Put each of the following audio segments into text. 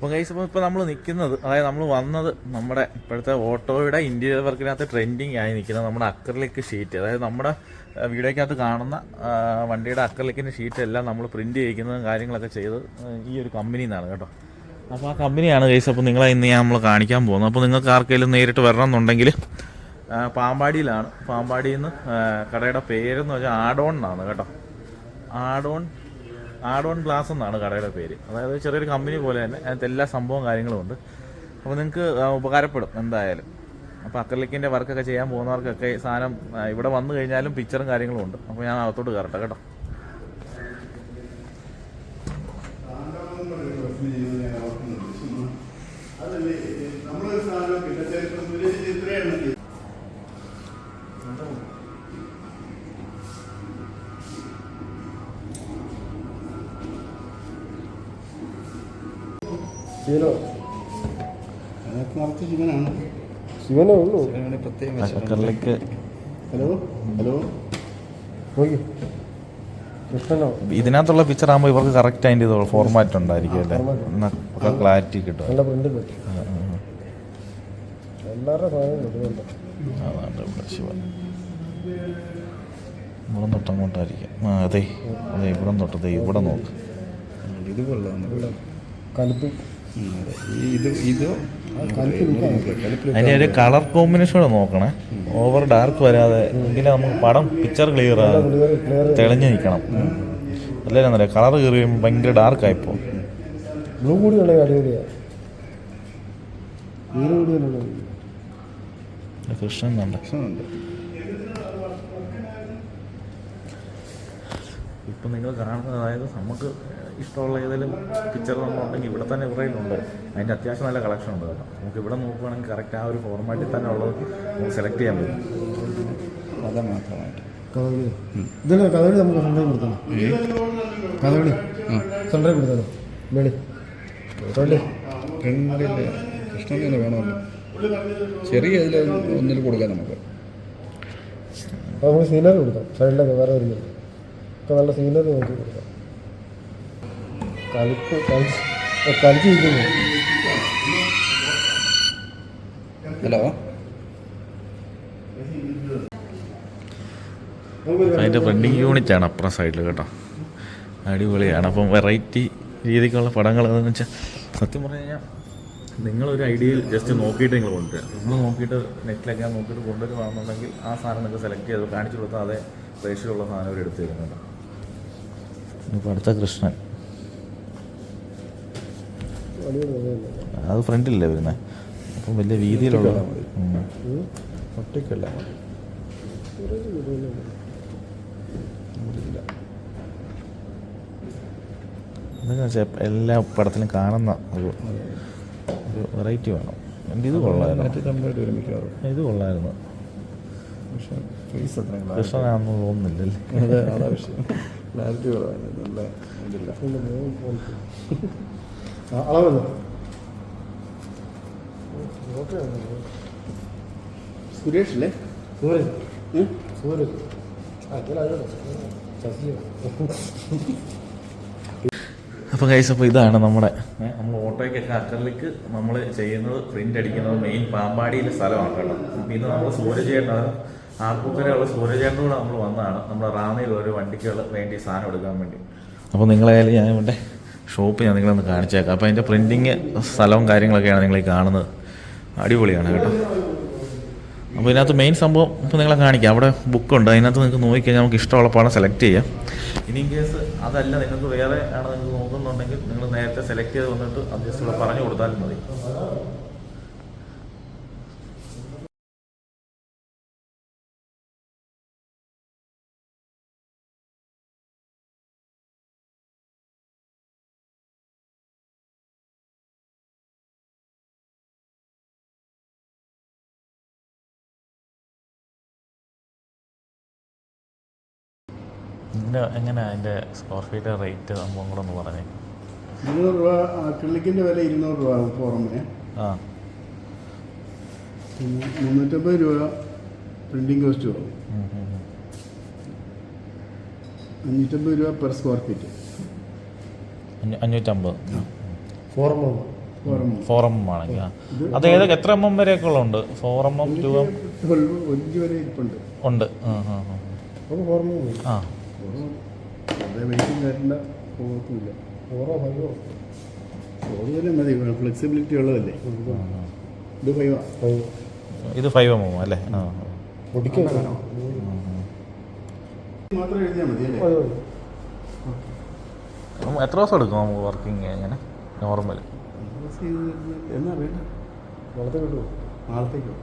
അപ്പോൾ കൈസ് ഇപ്പോൾ ഇപ്പോൾ നമ്മൾ നിൽക്കുന്നത് അതായത് നമ്മൾ വന്നത് നമ്മുടെ ഇപ്പോഴത്തെ ഓട്ടോയുടെ ഇന്റീരിയർ വർക്കിനകത്ത് ട്രെൻഡിങ് ആയി നിൽക്കുന്നത് നമ്മുടെ അക്രലിക് ഷീറ്റ് അതായത് നമ്മുടെ വീഡിയോയ്ക്കകത്ത് കാണുന്ന വണ്ടിയുടെ അക്രലിക്കിന്റെ ഷീറ്റ് എല്ലാം നമ്മൾ പ്രിന്റ് ചെയ്യിക്കുന്നതും കാര്യങ്ങളൊക്കെ ചെയ്ത് ഈ ഒരു കമ്പനിയിൽ നിന്നാണ് കേട്ടോ. അപ്പോൾ ആ കമ്പനിയാണ് കൈസ് അപ്പോൾ നിങ്ങളെ ഇന്ന് ഞാൻ നമ്മൾ കാണിക്കാൻ പോകുന്നത്. അപ്പോൾ നിങ്ങൾക്ക് ആർക്കെങ്കിലും നേരിട്ട് വരണം എന്നുണ്ടെങ്കിൽ പാമ്പാടിയിലാണ്. പാമ്പാടിയിൽ നിന്ന് കടയുടെ പേരെന്ന് വെച്ചാൽ ആഡോൺ എന്നാണ് കേട്ടോ. ആഡോൺ ആഡോൺ ഗ്ലാസ് എന്നാണ് കടയുടെ പേര്. അതായത് ചെറിയൊരു കമ്പനി പോലെ തന്നെ അതിനകത്ത് എല്ലാ സംഭവം കാര്യങ്ങളും ഉണ്ട്. അപ്പോൾ നിങ്ങൾക്ക് ഉപകാരപ്പെടും എന്തായാലും. അപ്പോൾ അക്രലിക്കിന്റെ വർക്കൊക്കെ ചെയ്യാൻ പോകുന്നവർക്കൊക്കെ സാധനം ഇവിടെ വന്നു കഴിഞ്ഞാലും പിക്ചറും കാര്യങ്ങളും ഉണ്ട്. അപ്പോൾ ഞാൻ അകത്തോട്ട് കയറട്ടെ കേട്ടോ. ശിവനാണ് ശിവനേ ഉള്ളൂ. Acrylic hello? ഹലോ? നോക്കി. കൃഷ്ണനോ? ഇതിനകത്തുള്ള പിക്ചർ ആകുമ്പോൾ ഇവർക്ക് കറക്റ്റ് അതിന്റെ ഇത് ഫോർമാറ്റ് ഉണ്ടായിരിക്കും അല്ലേ? ക്ലാരിറ്റി കിട്ടും. നല്ല പ്രിന്റ്. എല്ലാവരുടെ സാധനം അതാണ് ഇവിടെ ശിവൻ ഇവിടെ തൊട്ട് അങ്ങോട്ടായിരിക്കും ആ അതെ. അതെ ഇവിടെ തൊട്ട് ദേ ഇവിടെ നോക്ക്. ഇത് കൊള്ളാം. കലിപ്പ്. ഇത് ഇത് അതിന്റെ ഒരു കളർ കോമ്പിനേഷൻ കൂടെ നോക്കണേ. ഓവർ ഡാർക്ക് വരാതെ എങ്കിലും നമുക്ക് പടം പിക്ചർ ക്ലിയർ ക്ലിയർ നിൽക്കണം അല്ലേ കളർ കയറി കഴിയുമ്പോൾ ഭയങ്കര ഡാർക്കായിപ്പോൾ ബ്ലൂ കൂടി ഉണ്ടെങ്കിൽ അടിപൊളിയാ നീല കൂടി ഉണ്ടെങ്കിൽ കൃഷ്ണൻ കണ്ട? ഇപ്പം നിങ്ങൾ കാണുന്നത് അതായത് നമുക്ക് ഇഷ്ടമുള്ള ഏതെങ്കിലും പിക്ചർ നമ്മളുണ്ടെങ്കിൽ ഇവിടെ തന്നെ ഇവിടെയുണ്ട് അതിന്റെ അത്യാവശ്യം നല്ല കളക്ഷൻ ഉണ്ട് കേട്ടോ. നമുക്ക് ഇവിടെ നോക്കുകയാണെങ്കിൽ കറക്റ്റ് ആ ഒരു ഫോർമാറ്റിൽ തന്നെ ഉള്ളത് നമുക്ക് സെലക്ട് ചെയ്യാൻ പറ്റും. കഥ മാത്രമായിട്ട്. കഥകളി. കഥകളി നമുക്ക് കൊടുത്തണം. കഥകളി. സെൻട്രൽ കൊടുത്തണം. ഫ്രണ്ടിൽ കൃഷ്ണൻ തന്നെ വേണമല്ലോ. ചെറിയ ഇതിൽ ഒന്നിൽ കൊടുക്കാം നമുക്ക്. അപ്പോൾ നമുക്ക് സീനറി കൊടുക്കാം സൈഡിലൊക്കെ വേറെ വരുന്നുണ്ട് ഒക്കെ നല്ല സീനറി നോക്കി കൊടുക്കാം. കലിപ്പ് കളിച്ച് കളിച്ചിരിക്കുന്നു. ഹലോ? അതിന്റെ ഫ്രണ്ടിങ് യൂണിറ്റ് ആണ് അപ്പുറം സൈഡിൽ കേട്ടോ. അടിപൊളിയാണ്. അപ്പം വെറൈറ്റി രീതിക്കുള്ള പടങ്ങൾ എന്ന് വെച്ചാൽ സത്യം പറഞ്ഞു കഴിഞ്ഞാൽ നിങ്ങളൊരു ഐഡിയയിൽ ജസ്റ്റ് നോക്കിയിട്ട് നിങ്ങൾ കൊണ്ടുവരിക നിങ്ങൾ നോക്കിയിട്ട് നെറ്റിലൊക്കെ നോക്കിയിട്ട് കൊണ്ടുവരുവാണെന്നുണ്ടെങ്കിൽ ആ സാധനം നിങ്ങൾക്ക് സെലക്ട് ചെയ്ത് കാണിച്ചു കൊടുത്താൽ അതേ റേഷ്യുള്ള സാധനം അവർ എടുത്തു തരുന്നുണ്ട് ഇപ്പോൾ അടുത്ത കൃഷ്ണൻ. അത് ഫ്രണ്ടിലല്ലേ വരുന്നത് അപ്പം വലിയ വീതിയിലുള്ള. ഒറ്റയ്ക്കല്ല എന്താണെന്ന്. വെച്ചാൽ എല്ലാ പടത്തിലും കാണുന്ന ഒരു ഒരു വെറൈറ്റി വേണം. എന്റെ ഇത് കൊള്ളായിരുന്നു ഇത് കൊള്ളായിരുന്നു. പക്ഷെ കൃഷ്ണനാണെന്ന് തോന്നുന്നില്ലല്ലേ? അതാ വിഷയം. ക്ലാരിറ്റി കുറവായിരുന്നു നല്ല ഇതില്ല? ഓക്കെയാണോ? സുരേഷ് അല്ലേ? സൂരജ്. സൂരജ്. അപ്പോൾ കൈസ് അപ്പോൾ ഇതാണ് നമ്മുടെ നമ്മൾ ഓട്ടോയ്ക്കൊക്കെ അക്കറിലേക്ക് നമ്മൾ ചെയ്യുന്നത് പ്രിന്റ് അടിക്കുന്നത് മെയിൻ പാമ്പാടിയിലെ സ്ഥലമാണ് കേട്ടോ. ഇന്ന് നമ്മൾ സൂര്യചേട്ടൻ ആർപ്പൂക്കരയുള്ള സൂര്യചേട്ടൻ കൂടെ നമ്മൾ വന്നതാണ്. നമ്മുടെ റാന്നിയിൽ ഒരു വണ്ടിക്ക് വേണ്ടി സാധനം എടുക്കാൻ വേണ്ടി. അപ്പോൾ നിങ്ങളായാലും ഞാൻ ഇവിടെ ഷോപ്പ് ഞാൻ നിങ്ങളൊന്ന് കാണിച്ചേക്കാം. അപ്പോൾ അതിന്റെ പ്രിന്റിങ് സ്ഥലവും കാര്യങ്ങളൊക്കെയാണ് നിങ്ങൾ ഈ കാണുന്നത്. അടിപൊളിയാണ് കേട്ടോ. അപ്പോൾ ഇതിനകത്ത് മെയിൻ സംഭവം ഇപ്പോൾ നിങ്ങളെ കാണിക്കാം. അവിടെ ബുക്കുണ്ട് അതിനകത്ത് നിങ്ങൾക്ക് നോക്കിക്കഴിഞ്ഞാൽ നമുക്ക് ഇഷ്ടമുള്ള പടം സെലക്ട് ചെയ്യാം. ഇനി ഇൻ കേസ് അതല്ല നിങ്ങൾക്ക് വേറെ ആണ് നിങ്ങൾക്ക് നോക്കുന്നുണ്ടെങ്കിൽ നിങ്ങൾ നേരത്തെ സെലക്ട് ചെയ്ത് വന്നിട്ട് അത് ജസ്റ്റ് പറഞ്ഞു കൊടുത്താലും മതി. ഇതിന്റെ എങ്ങനെ അതിന്റെ സ്ക്വയർ ഫീറ്റ് റേറ്റ് സംഭവം കൂടെ ഒന്ന് പറഞ്ഞേ? ഇരുന്നൂറ് രൂപ അക്രിലിക്കിന്റെ വില ഇരുന്നൂറ് രൂപ പുറമേ ആ. പിന്നെ മുന്നൂറ്റമ്പത് രൂപ പ്രിന്റിങ് കോസ്റ്റ് ഉം. അഞ്ഞൂറ്റമ്പത് രൂപ പെർ സ്ക്വയർ ഫീറ്റ് അഞ്ഞൂ- അഞ്ഞൂറ്റമ്പത്. ഫോർമ ആണെങ്കിൽ അത് ഏത് എത്ര എം എം വരെയൊക്കെ ഉള്ളുണ്ട് four M M two M ഉണ്ട്. ആ. മതി ഫ്ലെക്സിബിലിറ്റി ഉള്ളതല്ലേ? ഇത് ഫൈവാ ഇത് ഫൈവ് എം അല്ലേ? ആ പൊടിക്കും മാത്രം എഴുതിയാൽ മതി അല്ലേ? എത്ര ദിവസം എടുക്കും നമുക്ക് വർക്കിംഗ് അങ്ങനെ നോർമൽ എന്നാ വേണ്ട നാളത്തേക്ക് നാളത്തേക്കോ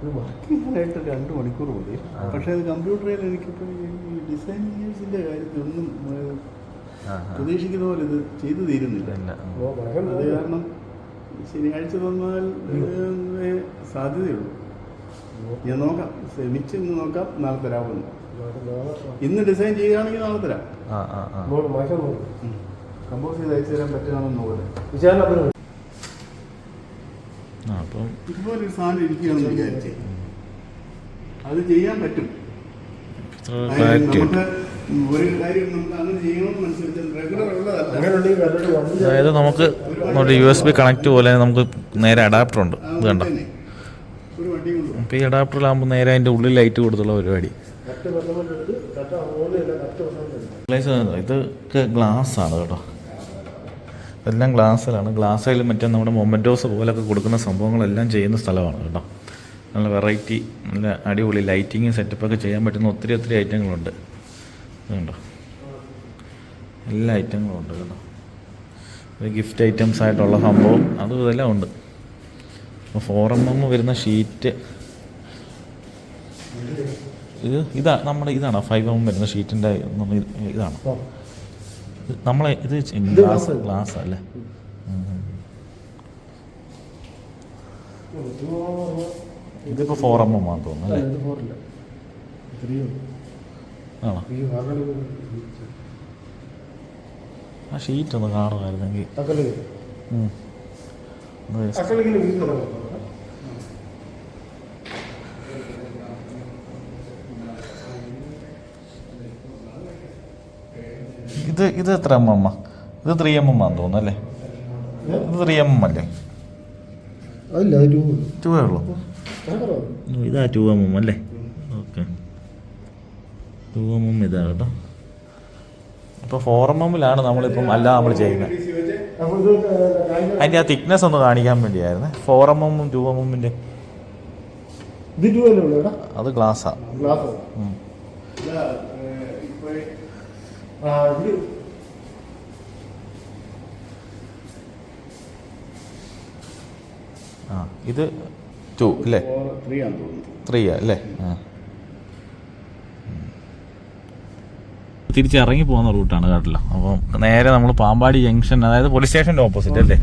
ഇത് വർക്ക് ചെയ്യാനായിട്ട് രണ്ട് മണിക്കൂർ മതി. പക്ഷേ അത് കമ്പ്യൂട്ടറിൽ എനിക്കിപ്പോൾ ഈ ഡിസൈനേഴ്സിന്റെ കാര്യത്തിൽ ഒന്നും. പ്രതീക്ഷിക്കുന്ന പോലെ ഇത് ചെയ്തു തീരുന്നില്ല. അത് കാരണം ശനിയാഴ്ച തന്നാൽ സാധ്യതയുള്ളൂ. ഞാൻ നോക്കാം. ശ്രമിച്ച് ഇന്ന് നോക്കാം. നാളെ തരാമെന്ന് ഇന്ന് ഡിസൈൻ ചെയ്യുകയാണെങ്കിൽ നാളെ തരാം. കമ്പോസ് ചെയ്ത് അയച്ചു തരാൻ പറ്റുകയാണെന്ന് പോലെ ആ അപ്പം സാധനം ഇരിക്കുകയാണെന്ന് വിചാരിച്ചേ. അത് ചെയ്യാൻ പറ്റും. അതായത് നമുക്ക് ഒരു കാര്യം നമുക്ക് അങ്ങനെ റെഗുലർ ഉള്ളതല്ല. അങ്ങനെയുണ്ടെങ്കിൽ അതായത് നമുക്ക് നമ്മുടെ യു എസ് ബി കണക്ട് പോലെ നമുക്ക് നേരെ അഡാപ്റ്റർ ഉണ്ട്. ഇത് കണ്ടോ. ഒരു വണ്ടി കൊണ്ട് അപ്പോൾ ഈ അഡാപ്റ്ററിലാകുമ്പോൾ നേരെ അതിന്റെ ഉള്ളിൽ ലൈറ്റ് കൊടുത്തുള്ള പരിപാടി. ഇത് ഗ്ലാസ് ആണ് കേട്ടോ. എല്ലാം ഗ്ലാസ്സിലാണ്. ഗ്ലാസ്സിൽ മറ്റേ നമ്മുടെ മൊമെന്റോസ് പോലൊക്കെ കൊടുക്കുന്ന സംഭവങ്ങളെല്ലാം ചെയ്യുന്ന സ്ഥലമാണ് കേട്ടോ. നല്ല വെറൈറ്റി നല്ല അടിപൊളി ലൈറ്റിങ് സെറ്റപ്പൊക്കെ ചെയ്യാൻ പറ്റുന്ന ഒത്തിരി ഒത്തിരി ഐറ്റങ്ങളുണ്ട്. ഇതുണ്ടോ? എല്ലാ ഐറ്റങ്ങളും ഉണ്ട് കേട്ടോ. ഗിഫ്റ്റ് ഐറ്റംസ് ആയിട്ടുള്ള സംഭവം അതും ഇതെല്ലാം ഉണ്ട്. അപ്പോൾ ഫോർ എം എം വരുന്ന ഷീറ്റ്. ഇത് ഇതാ നമ്മുടെ ഇതാണ്? ഫൈവ് എം വരുന്ന ഷീറ്റിന്റെ ഇതാണ്. ഇത് നമ്മളെ ഇത് ഗ്ലാസ് ഗ്ലാസ്. അല്ലേ? ഇതിപ്പോ ഫോർ എം എം തോന്നുന്നു അല്ലേ? ആണോ? ഈ വാഗണ ആ ഷീറ്റ് ഒന്ന് കാണുമായിരുന്നെങ്കിൽ. ഇത് ഇത് എത്ര എം എം ഇത് ത്രീ എം എം ആണെന്ന് തോന്നുന്നു അല്ലേ? ഇത് ത്രീ എം എം അല്ലേ? ടൂ ഉള്ളൂ? ഇതാ ടു എം എം അല്ലേ? ഓക്കെ ടു എം എം ഇതാ കേട്ടോ. ഇപ്പോൾ ഫോർ എം എമ്മിലാണ് നമ്മളിപ്പം അല്ല നമ്മൾ ചെയ്യുന്നത്. അതിന്റെ അതിന്റെ ആ തിക്നെസ് ഒന്ന് കാണിക്കാൻ വേണ്ടിയായിരുന്നു. ഫോർ എം എമ്മും ടു എം എമ്മിന്റെ ഉള്ളൂ അത് ഗ്ലാസ്സാ ഗ്ലാസ് ആ ഇത് ആ ഇത് ടു അല്ലേ? ആണെന്ന് തോന്നുന്നു. ത്രീ അല്ലേ? ആ. തിരിച്ചിറങ്ങി പോകുന്ന റൂട്ടാണ് കേട്ടല്ലോ അപ്പം നേരെ നമ്മൾ പാമ്പാടി ജംഗ്ഷൻ അതായത് പോലീസ് സ്റ്റേഷന്റെ ഓപ്പോസിറ്റ് അല്ലേ?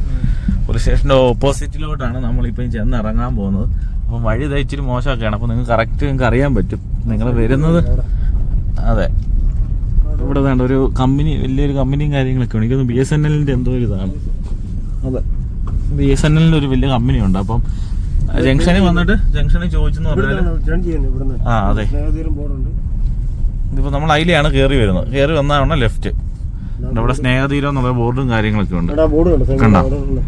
പോലീസ് സ്റ്റേഷന്റെ ഓപ്പോസിറ്റിലോട്ടാണ് നമ്മളിപ്പം ചെന്ന് ഇറങ്ങാൻ പോകുന്നത്. അപ്പം വഴി ഇച്ചിരി മോശമൊക്കെയാണ്. അപ്പോൾ നിങ്ങൾക്ക് കറക്റ്റ് നിങ്ങൾക്ക് അറിയാൻ പറ്റും. നിങ്ങൾ വരുന്നത് അതെ. ഇവിടെ വേണ്ട ഒരു കമ്പനി വലിയൊരു കമ്പനിയും കാര്യങ്ങളൊക്കെ ഉണ്ട് എനിക്കൊന്ന് ബി എസ് എൻ എല്ലിന്റെ എന്തോ ഒരു ഇതാണ്. അതെ. ബി എസ് എൻ എല്ലിന്റെ ഒരു വലിയ കമ്പനി ഉണ്ട്. അപ്പം ജംഗ്ഷനിൽ വന്നിട്ട് ജംഗ്ഷനിൽ ചോദിച്ചെന്ന് പറഞ്ഞാൽ ആ അതെ. ഇതിപ്പോൾ നമ്മൾ അതിലെയാണ് കയറി വരുന്നത്. കയറി വന്നാണ് ലെഫ്റ്റ്. ഇവിടെ സ്നേഹതീരം എന്നുള്ള ബോർഡും കാര്യങ്ങളൊക്കെ ഉണ്ട്. കണ്ടോ കണ്ടോ? അവിടെ ഉണ്ട്.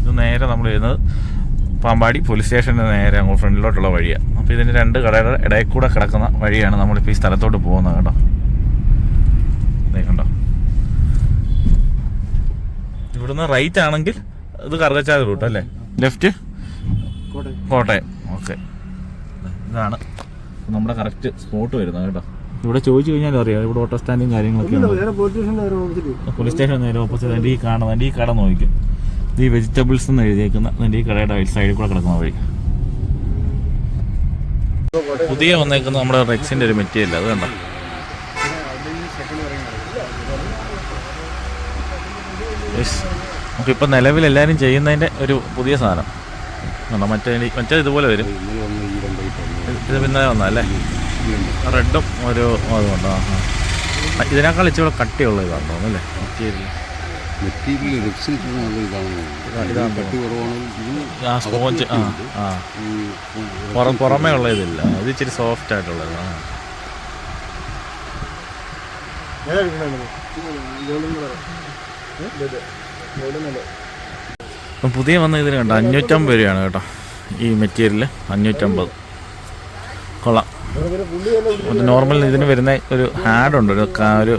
ഇത് നേരെ നമ്മൾ ചെയ്യുന്നത് പാമ്പാടി പോലീസ് സ്റ്റേഷന്റെ നേരെ അങ്ങോട്ട് ഫ്രണ്ടിലോട്ടുള്ള വഴിയാണ് അപ്പോൾ ഇതിന്റെ രണ്ട് കടയുടെ ഇടയിൽ കൂടെ കിടക്കുന്ന വഴിയാണ് നമ്മളിപ്പോൾ ഈ സ്ഥലത്തോട്ട് പോകുന്നത് കേട്ടോ. ദേ കണ്ടോ? ഇവിടുന്ന് റൈറ്റ് ആണെങ്കിൽ ഇത് കറുകച്ചാൽ റൂട്ട് അല്ലേ? ലെഫ്റ്റ് കോട്ടയം. ഓക്കെ ഇതാണ് നമ്മുടെ കറക്റ്റ് സ്പോട്ട് വരുന്നത് കേട്ടോ. ഇവിടെ ചോദിച്ചു കഴിഞ്ഞാൽ അറിയാം. ഇവിടെ ഓട്ടോ സ്റ്റാൻഡും കാര്യങ്ങളൊക്കെ പോലീസ് നേരെ ഓപ്പോസിറ്റ് പോലീസ് സ്റ്റേഷൻ നേരെ ഓപ്പോസിറ്റ് എന്റെ ഈ കാണുന്നത് എന്റെ ഈ കട നോക്കിക്കും. ഇത് ഈ വെജിറ്റബിൾസ് എന്ന് എഴുതിയേക്കുന്ന നിന്റെ ഈ കടയുടെ സൈഡിൽ കൂടെ കിടക്കുന്ന വഴി. പുതിയ വന്നേക്കുന്ന നമ്മുടെ റെക്സിന്റെ ഒരു മെറ്റീരിയൽ അത് കണ്ടോ? നമുക്കിപ്പോൾ നിലവിൽ എല്ലാവരും ചെയ്യുന്നതിന്റെ ഒരു പുതിയ സാധനം. കണ്ടോ? മറ്റേ മറ്റേ ഇതുപോലെ വരും. ഇത് പിന്നെ വന്നല്ലേ റെഡും ഒരു അതുകൊണ്ടോ. ഇതിനേക്കാൾ ഇച്ചിരി കട്ടിയുള്ള ഇതാണെന്ന് തോന്നുന്നു അല്ലേ? മെറ്റീരിയൽ. മെറ്റീരിയൽ നല്ല കട്ടി കുറവാണെങ്കിൽ പുറമേ ഉള്ള ഇതില്ല. ഇത് ഇച്ചിരി സോഫ്റ്റ് ആയിട്ടുള്ളത് ആ. ഇപ്പം പുതിയ വന്ന ഇതിന് കണ്ടോ? അഞ്ഞൂറ്റമ്പത് രൂപയാണ് കേട്ടോ. ഈ മെറ്റീരിയൽ അഞ്ഞൂറ്റമ്പത്. കൊള്ളാം. നോർമൽ ഇതിന് വരുന്ന ഒരു ഹാഡ് ഉണ്ട്. ഒരു ഒരു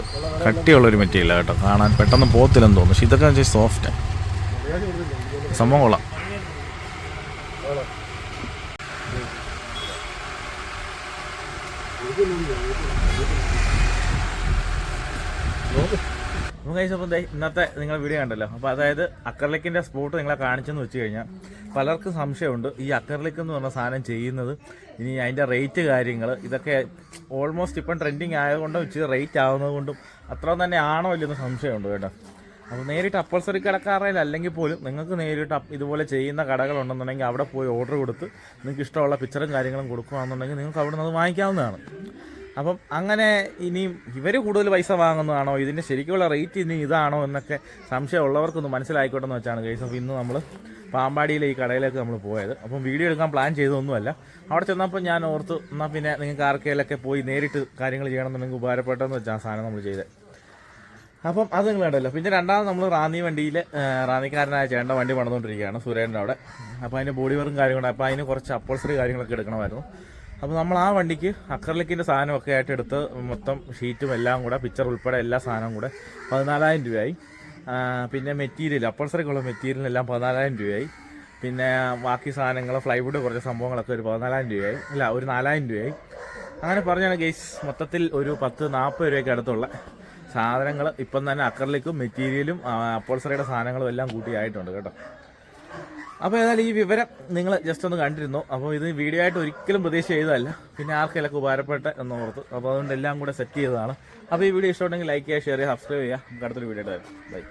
കട്ടിയുള്ള ഒരു മെറ്റീരിയൽ കേട്ടോ. കാണാൻ പെട്ടെന്ന് പോത്തില്ലെന്ന് തോന്നുന്നു. പക്ഷെ ഇതൊക്കെ വെച്ചാൽ സോഫ്റ്റ് സംഭവം കൊള്ളാം. ഇന്നത്തെ നിങ്ങൾ വീഡിയോ കണ്ടല്ലോ. അപ്പോൾ അതായത് അക്കർലിക്കിന്റെ സ്പോട്ട് നിങ്ങളെ കാണിച്ചെന്ന് വെച്ച് കഴിഞ്ഞാൽ പലർക്കും സംശയമുണ്ട്. ഈ അക്കർലിക്ക് എന്ന് പറഞ്ഞ സാധനം ചെയ്യുന്നത് ഇനി അതിന്റെ റേറ്റ് കാര്യങ്ങൾ ഇതൊക്കെ ഓൾമോസ്റ്റ് ഇപ്പം ട്രെൻഡിങ് ആയതുകൊണ്ടും ഇച്ചിരി റേറ്റ് ആവുന്നത് കൊണ്ടും അത്ര തന്നെ ആണോ ഇല്ലെന്ന് സംശയമുണ്ട് കേട്ടോ. അപ്പോൾ നേരിട്ട് അപ്പൾസറി കടക്കാറിൽ അല്ലെങ്കിൽ പോലും നിങ്ങൾക്ക് നേരിട്ട് ഇതുപോലെ ചെയ്യുന്ന കടകളുണ്ടെന്നുണ്ടെങ്കിൽ അവിടെ പോയി ഓർഡർ കൊടുത്ത് നിങ്ങൾക്ക് ഇഷ്ടമുള്ള പിക്ചറും കാര്യങ്ങളും കൊടുക്കുകയാണെന്നുണ്ടെങ്കിൽ നിങ്ങൾക്ക് അവിടെ നിന്ന് അത് വാങ്ങിക്കാവുന്നതാണ്. അപ്പം അങ്ങനെ ഇനിയും ഇവർ കൂടുതൽ പൈസ വാങ്ങുന്നതാണോ? ഇതിന്റെ ശരിക്കുള്ള റേറ്റ് ഇനി ഇതാണോ എന്നൊക്കെ സംശയമുള്ളവർക്കൊന്ന് മനസ്സിലായിക്കോട്ടെ എന്ന് വെച്ചാണ് കേസ് അപ്പോൾ ഇന്ന് നമ്മൾ പാമ്പാടിയിലെ ഈ കടയിലേക്ക് നമ്മൾ പോയത്. അപ്പം വീഡിയോ എടുക്കാൻ പ്ലാൻ ചെയ്തൊന്നുമല്ല അവിടെ ചെന്നപ്പോൾ ഞാൻ ഓർത്ത് എന്നാൽ പിന്നെ നിങ്ങൾക്ക് ആർക്കെങ്കിലൊക്കെ പോയി നേരിട്ട് കാര്യങ്ങൾ ചെയ്യണമെന്നുണ്ടെങ്കിൽ ഉപകാരപ്പെട്ടെന്ന് വെച്ചാൽ സാധനം നമ്മൾ ചെയ്തത് അപ്പം അത് നിങ്ങൾ കണ്ടല്ലോ. പിന്നെ രണ്ടാമത് നമ്മൾ റാന്നി വണ്ടിയിൽ റാന്നിക്കാരനായ ചേട്ടൻ വണ്ടി പണിതുകൊണ്ടിരിക്കുകയാണ് സുരേന്റെ അവിടെ. അപ്പോൾ അതിന്റെ ബോഡി വർക്കും കാര്യങ്ങളും അപ്പോൾ അതിന് കുറച്ച് അപ്പോൾസറി കാര്യങ്ങളൊക്കെ എടുക്കണമായിരുന്നു. അപ്പോൾ നമ്മൾ ആ വണ്ടിക്ക് അക്രലിക്കിന്റെ സാധനമൊക്കെ ആയിട്ട് എടുത്ത് മൊത്തം ഷീറ്റും എല്ലാം കൂടെ പിക്ചർ ഉൾപ്പെടെ എല്ലാ സാധനവും കൂടെ പതിനാലായിരം രൂപയായി. പിന്നെ മെറ്റീരിയൽ അപ്പൾസറിക്കുള്ള മെറ്റീരിയലിനെല്ലാം പതിനാലായിരം രൂപയായി. പിന്നെ ബാക്കി സാധനങ്ങൾ ഫ്ലൈവുഡ് കുറച്ച് സംഭവങ്ങളൊക്കെ ഒരു പതിനാലായിരം രൂപയായി. അല്ല ഒരു നാലായിരം രൂപയായി. അങ്ങനെ പറഞ്ഞാണ് ഗെയ്സ് മൊത്തത്തിൽ ഒരു പത്ത് നാൽപ്പത് രൂപയ്ക്ക് അടുത്തുള്ള സാധനങ്ങൾ ഇപ്പം തന്നെ അക്കറിലേക്കും മെറ്റീരിയലും അപ്പോൾസറിയുടെ സാധനങ്ങളും എല്ലാം കൂട്ടിയായിട്ടുണ്ട് കേട്ടോ. അപ്പോൾ ഏതായാലും ഈ വിവരം നിങ്ങൾ ജസ്റ്റ് ഒന്ന് കണ്ടിരുന്നു. അപ്പോൾ ഇത് വീഡിയോ ആയിട്ട് ഒരിക്കലും പ്രതീക്ഷ ചെയ്തതല്ല. പിന്നെ ആർക്കെല്ലാം ഉപകാരപ്പെട്ട എന്ന് ഓർത്ത് അപ്പോൾ അതുകൊണ്ട് എല്ലാം കൂടെ സെറ്റ് ചെയ്തതാണ്. അപ്പോൾ ഈ വീഡിയോ ഇഷ്ടമുണ്ടെങ്കിൽ ലൈക്ക് ചെയ്യുക ഷെയർ ചെയ്യുക സബ്സ്ക്രൈബ് ചെയ്യുക. നമുക്ക് അടുത്തൊരു വീഡിയോ ആയിട്ട് ബൈ